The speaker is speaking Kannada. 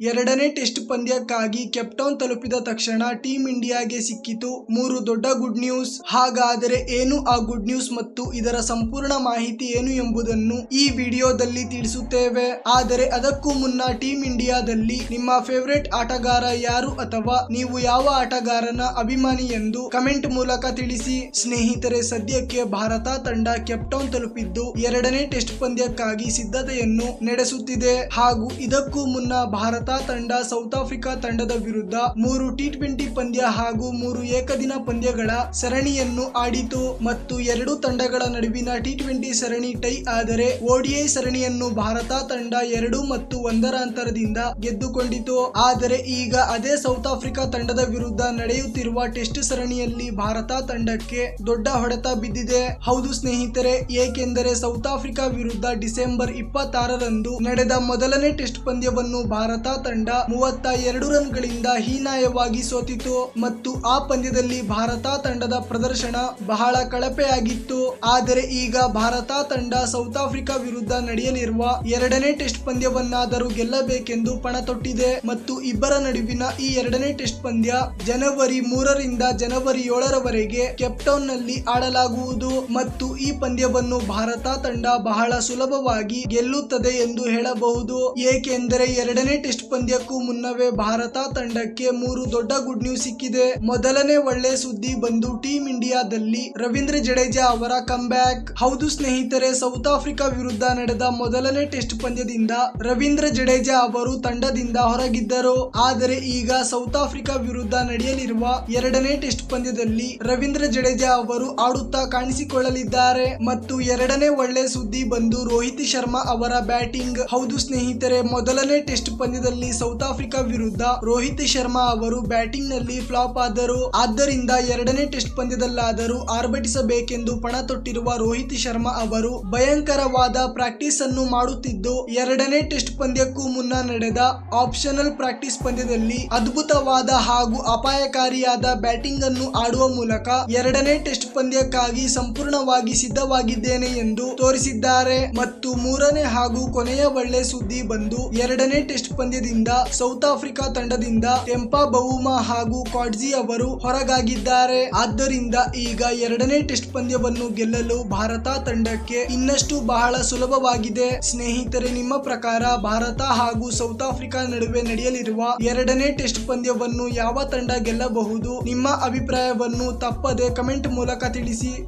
ಎರಡನೇ ಟೆಸ್ಟ್ ಪಂದ್ಯಕ್ಕಾಗಿ ಕೆಪ್ಟೌನ್ ತಲುಪಿದ ತಕ್ಷಣ ಟೀಂ ಇಂಡಿಯಾಗೆ ಸಿಕ್ಕಿತು. ಮೂರು ದೊಡ್ಡ ಗುಡ್ ನ್ಯೂಸ್. ಹಾಗಾದರೆ ಏನು ಆ ಗುಡ್ ನ್ಯೂಸ್ ಮತ್ತು ಇದರ ಸಂಪೂರ್ಣ ಮಾಹಿತಿ ಏನು ಎಂಬುದನ್ನು ಈ ವಿಡಿಯೋದಲ್ಲಿ ತಿಳಿಸುತ್ತೇವೆ. ಆದರೆ ಅದಕ್ಕೂ ಮುನ್ನ ಟೀಂ ಇಂಡಿಯಾದಲ್ಲಿ ನಿಮ್ಮ ಫೇವರೇಟ್ ಆಟಗಾರ ಯಾರು ಅಥವಾ ನೀವು ಯಾವ ಆಟಗಾರನ ಅಭಿಮಾನಿ ಎಂದು ಕಮೆಂಟ್ ಮೂಲಕ ತಿಳಿಸಿ. ಸ್ನೇಹಿತರೆ, ಸದ್ಯಕ್ಕೆ ಭಾರತ ತಂಡ ಕೆಪ್ಟೌನ್ ತಲುಪಿದ್ದು ಎರಡನೇ ಟೆಸ್ಟ್ ಪಂದ್ಯಕ್ಕಾಗಿ ಸಿದ್ಧತೆಯನ್ನು ನಡೆಸುತ್ತಿದೆ. ಹಾಗೂ ಇದಕ್ಕೂ ಮುನ್ನ ಭಾರತ ತಂಡ ಸೌತ್ ಆಫ್ರಿಕಾ ತಂಡದ ವಿರುದ್ಧ ಮೂರು ಟಿ ಟ್ವೆಂಟಿ ಪಂದ್ಯ ಹಾಗೂ ಮೂರು ಏಕದಿನ ಪಂದ್ಯಗಳ ಸರಣಿಯನ್ನು ಆಡಿತು ಮತ್ತು ಎರಡು ತಂಡಗಳ ನಡುವಿನ ಟಿ ಟ್ವೆಂಟಿ ಸರಣಿ ಟೈ ಆದರೆ ಓಡಿಐ ಸರಣಿಯನ್ನು ಭಾರತ ತಂಡ ಎರಡು ಮತ್ತು ಒಂದರ ಅಂತರದಿಂದ ಗೆದ್ದುಕೊಂಡಿತು. ಆದರೆ ಈಗ ಅದೇ ಸೌತ್ ಆಫ್ರಿಕಾ ತಂಡದ ವಿರುದ್ಧ ನಡೆಯುತ್ತಿರುವ ಟೆಸ್ಟ್ ಸರಣಿಯಲ್ಲಿ ಭಾರತ ತಂಡಕ್ಕೆ ದೊಡ್ಡ ಹೊಡೆತ ಬಿದ್ದಿದೆ. ಹೌದು ಸ್ನೇಹಿತರೆ, ಏಕೆಂದರೆ ಸೌತ್ ಆಫ್ರಿಕಾ ವಿರುದ್ಧ ಡಿಸೆಂಬರ್ ಇಪ್ಪತ್ತಾರರಂದು ನಡೆದ ಮೊದಲನೇ ಟೆಸ್ಟ್ ಪಂದ್ಯವನ್ನು ಭಾರತ ತಂಡ ಮೂವತ್ತ ಎರಡು ರನ್ಗಳಿಂದ ಹೀನಾಯವಾಗಿ ಸೋತಿತು ಮತ್ತು ಆ ಪಂದ್ಯದಲ್ಲಿ ಭಾರತ ತಂಡದ ಪ್ರದರ್ಶನ ಬಹಳ ಕಳಪೆಯಾಗಿತ್ತು. ಆದರೆ ಈಗ ಭಾರತ ತಂಡ ಸೌತ್ ಆಫ್ರಿಕಾ ವಿರುದ್ಧ ನಡೆಯಲಿರುವ ಎರಡನೇ ಟೆಸ್ಟ್ ಪಂದ್ಯವನ್ನಾದರೂ ಗೆಲ್ಲಬೇಕೆಂದು ಪಣ ತೊಟ್ಟಿದೆ ಮತ್ತು ಇಬ್ಬರ ನಡುವಿನ ಈ ಎರಡನೇ ಟೆಸ್ಟ್ ಪಂದ್ಯ ಜನವರಿ ಮೂರರಿಂದ ಜನವರಿ ಏಳರವರೆಗೆ ಕೆಪ್ಟೌನ್ನಲ್ಲಿ ಆಡಲಾಗುವುದು ಮತ್ತು ಈ ಪಂದ್ಯವನ್ನು ಭಾರತ ತಂಡ ಬಹಳ ಸುಲಭವಾಗಿ ಗೆಲ್ಲುತ್ತದೆ ಎಂದು ಹೇಳಬಹುದು. ಏಕೆಂದರೆ ಎರಡನೇ ಟೆಸ್ಟ್ ಪಂದ್ಯಕ್ಕೂ ಮುನ್ನವೇ ಭಾರತ ತಂಡಕ್ಕೆ ಮೂರು ದೊಡ್ಡ ಗುಡ್ ನ್ಯೂಸ್ ಸಿಕ್ಕಿದೆ. ಮೊದಲನೇ ಒಳ್ಳೆ ಸುದ್ದಿ ಬಂದು ಟೀಂ ಇಂಡಿಯಾದಲ್ಲಿ ರವೀಂದ್ರ ಜಡೇಜಾ ಅವರ ಬ್ಯಾಕ್ ಹೌದು ಸ್ನೇಹಿತರೆ ಸೌತ್ ಆಫ್ರಿಕಾ ವಿರುದ್ಧ ನಡೆದ ಮೊದಲನೇ ಟೆಸ್ಟ್ ಪಂದ್ಯದಿಂದ ರವೀಂದ್ರ ಜಡೇಜಾ ಅವರು ತಂಡದಿಂದ ಹೊರಗಿದ್ದರು. ಆದರೆ ಈಗ ಸೌತ್ ಆಫ್ರಿಕಾ ವಿರುದ್ಧ ನಡೆಯಲಿರುವ ಎರಡನೇ ಟೆಸ್ಟ್ ಪಂದ್ಯದಲ್ಲಿ ರವೀಂದ್ರ ಜಡೇಜಾ ಅವರು ಆಡುತ್ತಾ ಕಾಣಿಸಿಕೊಳ್ಳಲಿದ್ದಾರೆ. ಮತ್ತು ಎರಡನೇ ಒಳ್ಳೆ ಸುದ್ದಿ ಬಂದು ರೋಹಿತ್ ಶರ್ಮಾ ಅವರ ಬ್ಯಾಟಿಂಗ್ ಹೌದು ಸ್ನೇಹಿತರೆ, ಮೊದಲನೇ ಟೆಸ್ಟ್ ಪಂದ್ಯದಲ್ಲಿ ಸೌತ್ ಆಫ್ರಿಕಾ ವಿರುದ್ಧ ರೋಹಿತ್ ಶರ್ಮಾ ಅವರು ಬ್ಯಾಟಿಂಗ್ನಲ್ಲಿ ಫ್ಲಾಪ್ ಆದರು. ಆದ್ದರಿಂದ ಎರಡನೇ ಟೆಸ್ಟ್ ಪಂದ್ಯದಲ್ಲಾದರೂ ಆರ್ಭಟಿಸಬೇಕೆಂದು ಪಣ ತೊಟ್ಟಿರುವ ರೋಹಿತ್ ಶರ್ಮಾ ಅವರು ಭಯಂಕರವಾದ ಪ್ರಾಕ್ಟೀಸ್ ಅನ್ನು ಮಾಡುತ್ತಿದ್ದು, ಎರಡನೇ ಟೆಸ್ಟ್ ಪಂದ್ಯಕ್ಕೂ ಮುನ್ನ ನಡೆದ ಆಪ್ಷನಲ್ ಪ್ರಾಕ್ಟೀಸ್ ಪಂದ್ಯದಲ್ಲಿ ಅದ್ಭುತವಾದ ಹಾಗೂ ಅಪಾಯಕಾರಿಯಾದ ಬ್ಯಾಟಿಂಗ್ ಅನ್ನು ಆಡುವ ಮೂಲಕ ಎರಡನೇ ಟೆಸ್ಟ್ ಪಂದ್ಯಕ್ಕಾಗಿ ಸಂಪೂರ್ಣವಾಗಿ ಸಿದ್ಧವಾಗಿದ್ದೇನೆ ಎಂದು ತೋರಿಸಿದ್ದಾರೆ. ಮತ್ತು ಮೂರನೇ ಹಾಗೂ ಕೊನೆಯ ಒಳ್ಳೆ ಸುದ್ದಿ ಬಂದು ಎರಡನೇ ಟೆಸ್ಟ್ ಪಂದ್ಯದಿಂದ ಸೌತ್ ಆಫ್ರಿಕಾ ತಂಡದಿಂದ ಟೆಂಪಾ ಬೌಮಾ ಹಾಗೂ ಕಾಡ್ಜಿ ಅವರು ಹೊರಗಾಗಿದ್ದಾರೆ. ಆದ್ದರಿಂದ ಈಗ ಎರಡನೇ ಟೆಸ್ಟ್ ಪಂದ್ಯವನ್ನು ಗೆಲ್ಲಲು ಭಾರತ ತಂಡಕ್ಕೆ ಇನ್ನಷ್ಟು ಬಹಳ ಸುಲಭವಾಗಿದೆ. ಸ್ನೇಹಿತರೆ, ನಿಮ್ಮ ಪ್ರಕಾರ ಭಾರತ ಹಾಗೂ ಸೌತ್ ಆಫ್ರಿಕಾ ನಡುವೆ ನಡೆಯಲಿರುವ ಎರಡನೇ ಟೆಸ್ಟ್ ಪಂದ್ಯವನ್ನು ಯಾವ ತಂಡ ಗೆಲ್ಲಬಹುದು? ನಿಮ್ಮ ಅಭಿಪ್ರಾಯವನ್ನು ತಪ್ಪದೆ ಕಮೆಂಟ್ ಮೂಲಕ ತಿಳಿಸಿ.